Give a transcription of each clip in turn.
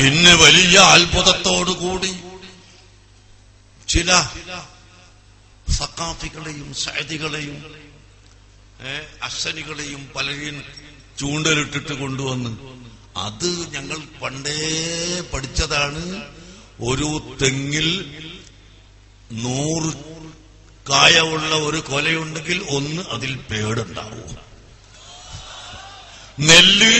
പിന്നെ വലിയ അത്ഭുതത്തോടുകൂടി ചില സക്കാഫികളെയും സഹദികളെയും അശ്വനികളെയും പലരെയും ചൂണ്ടലിട്ടിട്ട് കൊണ്ടുവന്ന് അത് ഞങ്ങൾ പണ്ടേ പഠിച്ചതാണ്. ഒരു തെങ്ങിൽ നൂറ് കായമുള്ള ഒരു കൊലയുണ്ടെങ്കിൽ ഒന്ന് അതിൽ പേടുണ്ടാവും. നെല്ല്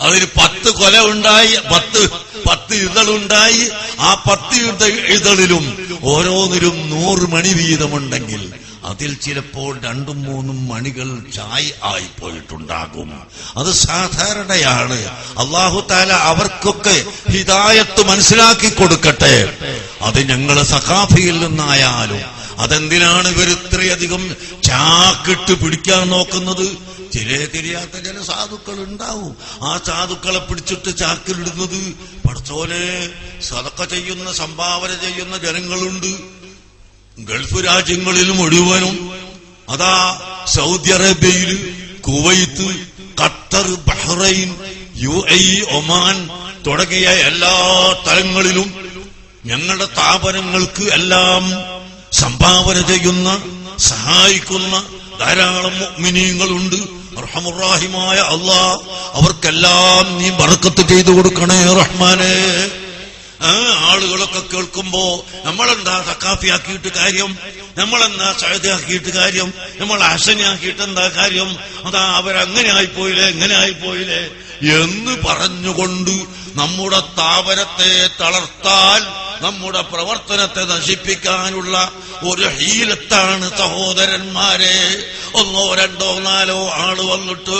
അതിന് പത്ത് കൊല ഉണ്ടായി പത്ത് പത്ത് ഇതളുണ്ടായി. ആ പത്ത് ഇത- ഇതളിലും ഓരോന്നിലും നൂറ് മണി വീതമുണ്ടെങ്കിൽ അതിൽ ചിലപ്പോൾ രണ്ടും മൂന്നും മണികൾ ചായ് ആയി പോയിട്ടുണ്ടാകും അത് സാധാരണയാണ്. അള്ളാഹു താല അവർക്കൊക്കെ ഹിതായത്ത് മനസ്സിലാക്കി കൊടുക്കട്ടെ. അത് ഞങ്ങൾ സഖാഫിയിൽ നിന്നായാലും അതെന്തിനാണ് ഇവർ ഇത്രയധികം ചാക്കിട്ട് പിടിക്കാൻ നോക്കുന്നത്? ചില തിരിയാത്ത ചില സാധുക്കൾ ഉണ്ടാവും ആ സാധുക്കളെ പിടിച്ചിട്ട് ചാക്കിലിടുന്നത് പടച്ചോനെ സതക്ക ചെയ്യുന്ന സംഭാവന ചെയ്യുന്ന ജനങ്ങളുണ്ട്. ഗൾഫ് രാജ്യങ്ങളിലും മുഴുവനും. അതാ സൗദി അറേബ്യയിൽ Kuwait Qatar Bahrain U A Oman തുടങ്ങിയ എല്ലാ തലങ്ങളിലും ഞങ്ങളുടെ സ്ഥാപനങ്ങൾക്ക് എല്ലാം സംഭാവന ചെയ്യുന്ന സഹായിക്കുന്ന ധാരാളം മിനിയങ്ങളുണ്ട് റഹമുറാഹിമായ അള്ളാ അവർക്കെല്ലാം നീ ബർക്കത്ത് ചെയ്തു കൊടുക്കണേ റഹ്മാനെ. ആളുകളൊക്കെ കേൾക്കുമ്പോ നമ്മളെന്താ സക്കാഫിയാക്കിയിട്ട് കാര്യം? നമ്മളെന്താ സഹദിയാക്കിയിട്ട് കാര്യം? നമ്മൾ അശനിയാക്കിയിട്ട് എന്താ കാര്യം? അതാ അവരങ്ങനെ ആയിപ്പോയില്ലേ എങ്ങനെ ആയിപ്പോയില്ലേ എന്ന് പറഞ്ഞുകൊണ്ട് നമ്മുടെ താപനത്തെ തളർത്താൻ നമ്മുടെ പ്രവർത്തനത്തെ നശിപ്പിക്കാനുള്ള ഒരു ഹീലത്താണ് സഹോദരന്മാരെ. ഒന്നോ രണ്ടോ നാലോ ആൾ വന്നിട്ട്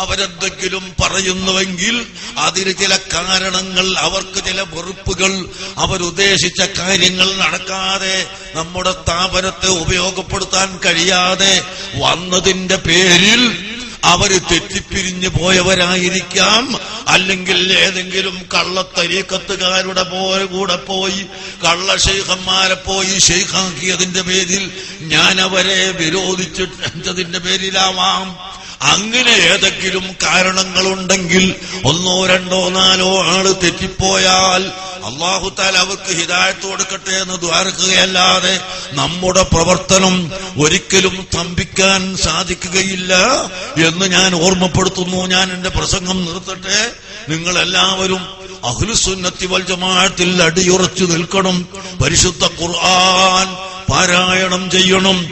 അവരെന്തെങ്കിലും പറയുന്നുവെങ്കിൽ അതിന് ചില കാരണങ്ങൾ അവർക്ക് ചില വെറുപ്പുകൾ അവരുദ്ദേശിച്ച കാര്യങ്ങൾ നടക്കാതെ നമ്മുടെ സ്ഥാപനത്തെ ഉപയോഗപ്പെടുത്താൻ കഴിയാതെ വന്നതിന്റെ പേരിൽ അവർ തെറ്റിപ്പിരിഞ്ഞു പോയവരായിരിക്കാം. അല്ലെങ്കിൽ ഏതെങ്കിലും കള്ളത്തരീക്കത്തുകാരുടെ പോലെ കൂടെ പോയി കള്ള ഷെയ്ഖന്മാരെ പോയി ഷെയ്ഖാക്കിയതിന്റെ പേരിൽ ഞാൻ അവരെ വിരോധിച്ചിട്ടതിന്റെ പേരിലാവാം. അങ്ങനെ ഏതെങ്കിലും കാരണങ്ങളുണ്ടെങ്കിൽ ഒന്നോ രണ്ടോ നാലോ ആൾ തെറ്റിപ്പോയാൽ അള്ളാഹുത്താൽ അവർക്ക് ഹിതായത്ത് കൊടുക്കട്ടെ എന്ന് ദ്വാരക്കുകയല്ലാതെ നമ്മുടെ പ്രവർത്തനം ഒരിക്കലും സ്തംഭിക്കാൻ സാധിക്കുകയില്ല എന്ന് ഞാൻ ഓർമ്മപ്പെടുത്തുന്നു. ഞാൻ എന്റെ പ്രസംഗം നിർത്തട്ടെ. നിങ്ങൾ എല്ലാവരും അഹ്ലുസുന്നത്തി വൽ ജമാഅത്തിൽ അടിയുറച്ചു നിൽക്കണം. പരിശുദ്ധ ഖുർആൻ പാരായണം ചെയ്യണം.